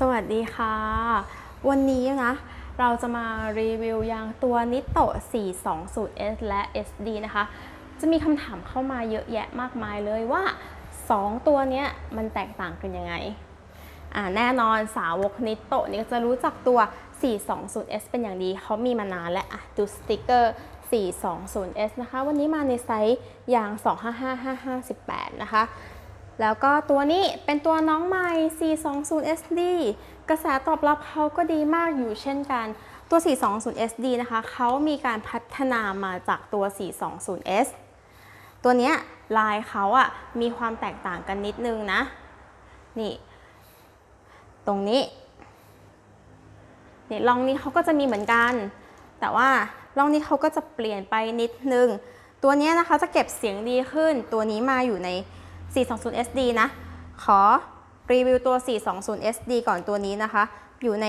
สวัสดีค่ะ วันนี้นะ เราจะมารีวิวยางตัว Nitto 420S และ SD นะคะ จะมีคำถามเข้ามาเยอะแยะมากมายเลยว่า 2 ตัวเนี้ยมันแตกต่างกันยังไง อ่าแน่นอนสาวกนิโตนี่จะรู้จักตัว 420S เป็นอย่างดีเขามีมานานและอะดูสติกเกอร์ 420S นะคะ วันนี้มาในไซส์ยาง 255-558 นะคะ แล้วก็ตัวนี้เป็นตัวน้องใหม่ 420SD กระแสตอบรับเขาก็ดีมากอยู่เช่นกัน ตัว 420SD นะคะเขามีการพัฒนามาจากตัว 420S ตัวเนี้ยลายเขาอะมีความแตกต่างกันนิดนึงนะ นี่ ตรงนี้นี่ลองนี้เขาก็จะมีเหมือนกัน แต่ว่าลองนี้เขาก็จะเปลี่ยนไปนิดนึง ตัวนี้นะคะจะเก็บเสียงดีขึ้น ตัวนี้มาอยู่ใน 420SD นะ ขอรีวิวตัว 420SD ก่อนตัวนี้นะคะ อยู่ใน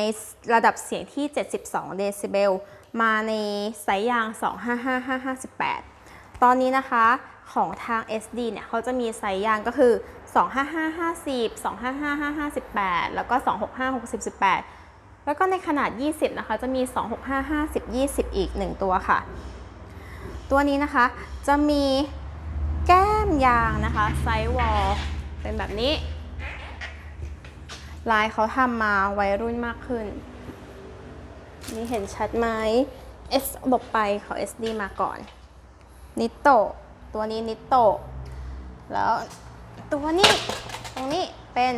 ระดับเสียงที่ 72 เดซิเบล มาในสายยาง 255-558 ตอนนี้นะคะของทาง SD เนี่ยเขาจะมีสายยางก็คือ 255-50 255-558 แล้วก็ 265-60-18 แล้วก็ในขนาด 20 นะคะ จะมี 265-50-20 อีก 1 ตัวค่ะ ตัวนี้นะคะจะมี แก้มยางนะคะ ไซส์วอลเป็นแบบนี้ ลายเขาทำมาวัยรุ่นมากขึ้น นี่เห็นชัดไหม S บกไปขอ SD มาก่อน นิโตตัวนี้นิโตแล้วตัวนี้ ตรงนี้เป็น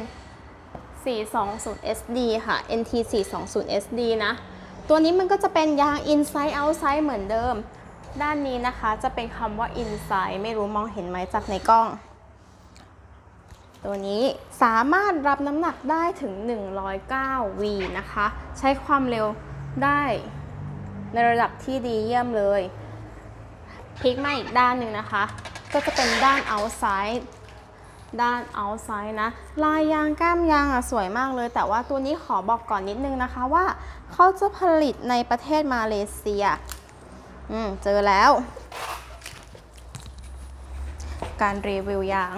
420 SD ค่ะ NT 420 SD นะ ตัวนี้มันก็จะเป็นยาง inside outside เหมือนเดิม ด้านนี้นะคะจะเป็นคำว่า inside ไม่รู้มองเห็นไหมจากในกล้อง ตัวนี้สามารถรับน้ำหนักได้ถึง 109 V นะคะ ใช้ความเร็วได้ในระดับที่ดีเยี่ยมเลยพลิกมาอีกด้านหนึ่งนะคะ ก็จะเป็นด้าน outside ด้าน outside นะ ลายยางก้ามยางอะสวยมากเลย แต่ว่าตัวนี้ขอบอกก่อนนิดนึงนะคะว่า เขาจะผลิตในประเทศมาเลเซีย อืม เจอแล้ว การรีวิวยาง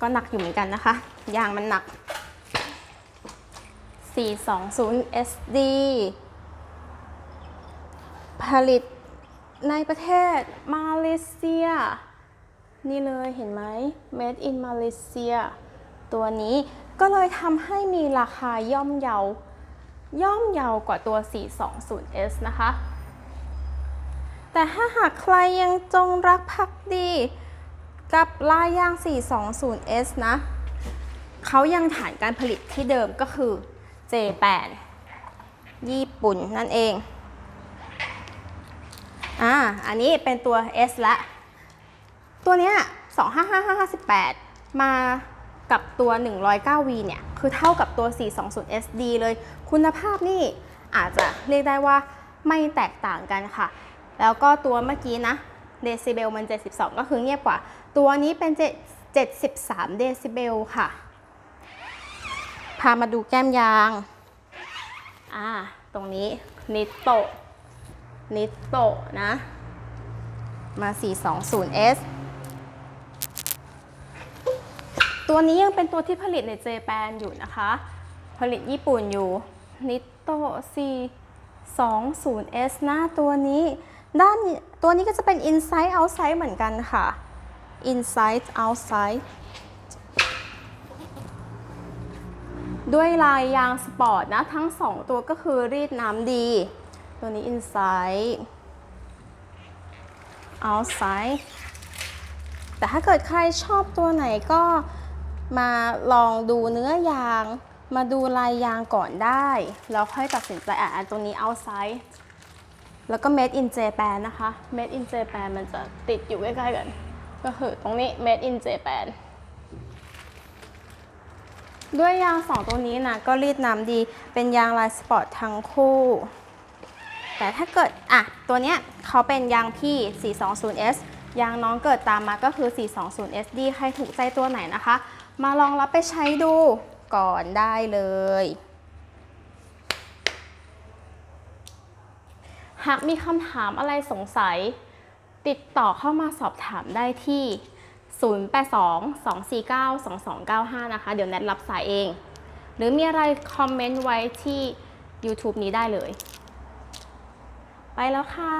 ก็หนักอยู่เหมือนกันนะคะ ยางมันหนัก 420 SD ผลิตในประเทศมาเลเซีย นี่เลยเห็นไหม Made in Malaysia ตัวนี้ก็เลยทำให้มีราคาย่อมเยา ย่อมเยาวกว่าตัว 420S นะคะ แต่ถ้าหากใครยังจงรักภักดี กับลายยาง 420S นะ เขายังฐานการผลิตที่เดิมก็คือ J8 ญี่ปุ่นนั่นเอง อ่า อันนี้เป็นตัว S ละ ตัวเนี้ย255-558 มากับตัว 109V เนี่ย คือเท่ากับตัว 420SD เลย คุณภาพนี่อาจจะเรียกได้ว่าไม่แตกต่างกันค่ะ แล้วก็ตัวเมื่อกี้นะเดซิเบลมัน 72 ก็คือเงียบกว่า ตัวนี้เป็น 73 เดซิเบลค่ะ พามาดูแก้มยาง อ่า ตรงนี้นิโตนิโตนะ มา 420S ตัวนี้ยังเป็นตัวที่ผลิตในเจแปนอยู่นะคะ ผลิตญี่ปุ่นอยู่นิโต 420S นะตัวนี้ ด้านตัวนี้ก็จะเป็น inside outside เหมือนกันค่ะ inside outside ด้วยลายยางสปอร์ตนะ ทั้ง 2 ตัวก็คือรีดน้ำดี ตัวนี้ inside outside แต่ถ้าเกิดใครชอบตัวไหนก็มาลองดูเนื้อยาง มาดูลายยางก่อนได้ แล้วค่อยตัดสินใจอะอันตรงนี้ outside แล้วก็ made in Japan นะคะ made in Japan มันจะติดอยู่ใกล้ๆกัน ก็คือตรงนี้ made in Japan ด้วยยางสองตัวนี้นะก็รีดน้ำดี เป็นยางลายสปอร์ตทั้งคู่ แต่ถ้าเกิด อะ ตัวเนี้ยเขาเป็นยางพี่ 420S ยางน้องเกิดตามมาก็คือ 420SD ใครถูกใจตัวไหนนะคะ มาลองรับไปใช้ดูก่อนได้เลย หากมีคำถามอะไรสงสัย ติดต่อเข้ามาสอบถามได้ที่ 082-249-2295 นะคะ เดี๋ยวแนทรับสายเอง หรือมีอะไรคอมเมนต์ไว้ที่ YouTube นี้ได้เลย ไปแล้วค่ะ